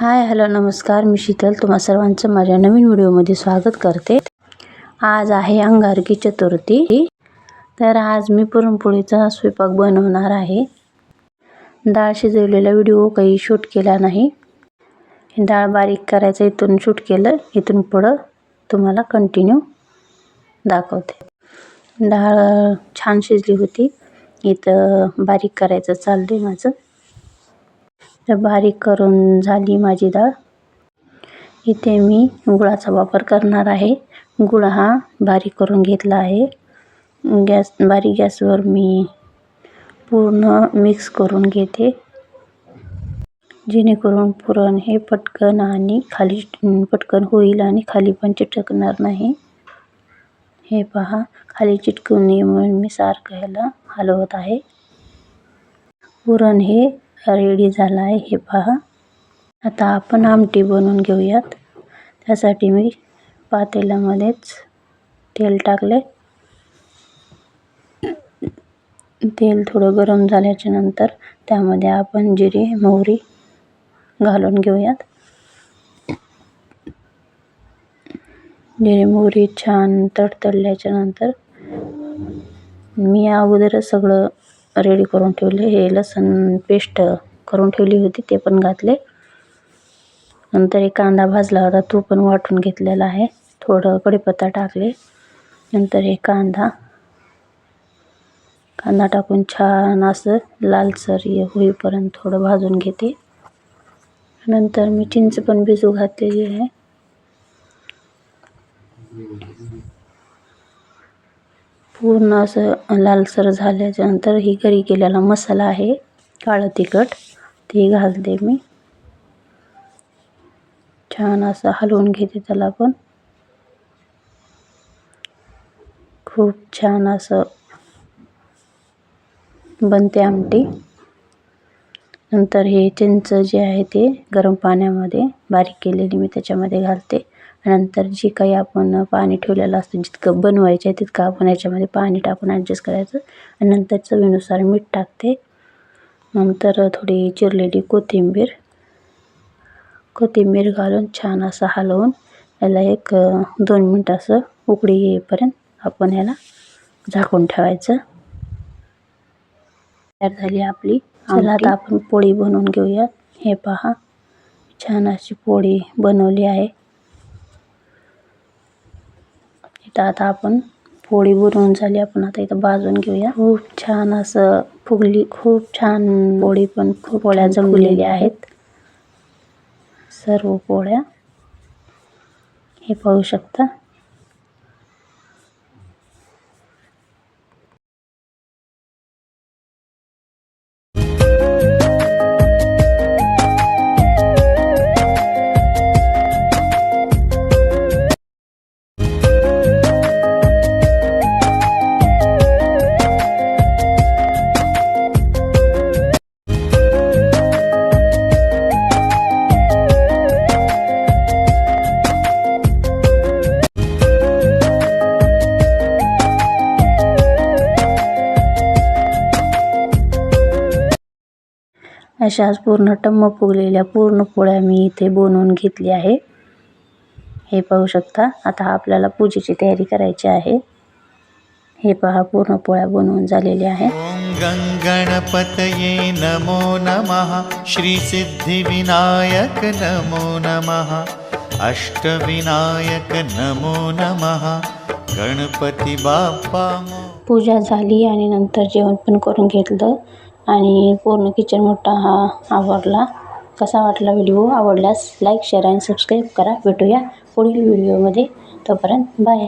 Hi hello नमस्कार. मी शीतल. तुम्हा सर्वांचं माझ्या नवीन व्हिडिओमध्ये स्वागत करते. आज आहे अंगारकी चतुर्थी. तर आज मी पुरणपोळीचा स्वयंपाक बनवणार आहे. डाळ शिजवलेला व्हिडिओ काही शूट केला नाही. डाळ बारीक करायचं इथून शूट केलं इथून पुढं तुम्हाला कंटिन्यू दाखवते. डाळ छान शिजली होती. इथं बारीक करायचं चाललं आहे माझं. तर बारीक करून झाली माझी डाळ. इथे मी गुळाचा वापर करणार आहे. गुळ हा बारीक करून घेतला आहे. गॅस बारीक गॅसवर मी पूर्ण मिक्स करून घेते. जेणेकरून पुरण हे पटकन आणि खाली पटकन होईल आणि खाली पण चिटकणार नाही. हे पहा खाली चिटकून नये म्हणून मी सारखं ह्याला हलवत आहे. पुरण हे रेडी झाला आहे हे पहा. आता आपण आमटी बनवून घेऊयात. त्यासाठी मी पातेल्यामध्येच तेल टाकले. तेल थोडं गरम झाल्याच्यानंतर त्यामध्ये आपण जिरे मोहरी घालून घेऊयात. जिरे मोहरी छान तडतडल्याच्या नंतर मी अगोदरच सगळं रेडी करून ठेवले. हे लसूण पेस्ट करून ठेवली होती ते पण घातले. नंतर एक कांदा भाजला होता तो पण वाटून घेतलेला आहे. थोडं कढीपत्ता टाकले. नंतर हे कांदा. कांदा टाकून छान असं लालसर होईपर्यंत थोडं भाजून घेते. नंतर मी चिंच पण भिजू घातलेली आहे. पूर्ण असं लालसर झाल्याच्यानंतर ही घरी केलेला मसाला आहे काळं तिखट. ते घालते मी. छान असं हलवून घेते त्याला पण. खूप छान असं बनते आमटी. नंतर हे चिंच जे आहे ते गरम पाण्यामध्ये बारीक केलेली मी त्याच्यामध्ये घालते. नंतर जी काही आपण पाणी ठेवलेलं असतं जितकं बनवायचं आहे तितकं आपण याच्यामध्ये पाणी टाकून ॲडजस्ट करायचं. आणि नंतर चवीनुसार मीठ टाकते. नंतर थोडी चिरलेली कोथिंबीर. कोथिंबीर घालून छान असं हलवून याला एक दोन मिनटं असं उकळी येईपर्यंत आपण याला झाकून ठेवायचं. तयार झाली आपली. चला आता आपण पोळी बनवून घेऊयात. हे पहा छान अशी पोळी बनवली आहे. इथं आता आपण पोळी बनवून झाली. आपण आता इथं भाजून घेऊया. खूप छान असं फुगली खूप छान पोळी पण खूप पोळ्या जमलेल्या आहेत. सर्व पोळ्या हे पाहू शकता. अशाच पूर्ण टम्म फुगलेल्या पूर्ण पोळ्या मी इथे बनवून घेतली आहे. हे पाहू शकता आता आपल्याला पूजेची तयारी करायची आहे. हे पहा पूर्ण पोळ्या बनवून झालेल्या आहे. ॐ गङ्गणपतये नमो नमः. श्रीसिद्धिविनायक नमो नमः. अष्टविनायक नमो नमः. गणपती बाप्पा पूजा झाली आणि नंतर जेवण पण करून घेतलं. आणि पूर्ण किचन मोठा हा आवडला. कसा वाटला व्हिडिओ? आवडल्यास लाईक शेअर आणि सबस्क्राईब करा. भेटूया पुढील व्हिडिओमध्ये. तोपर्यंत बाय.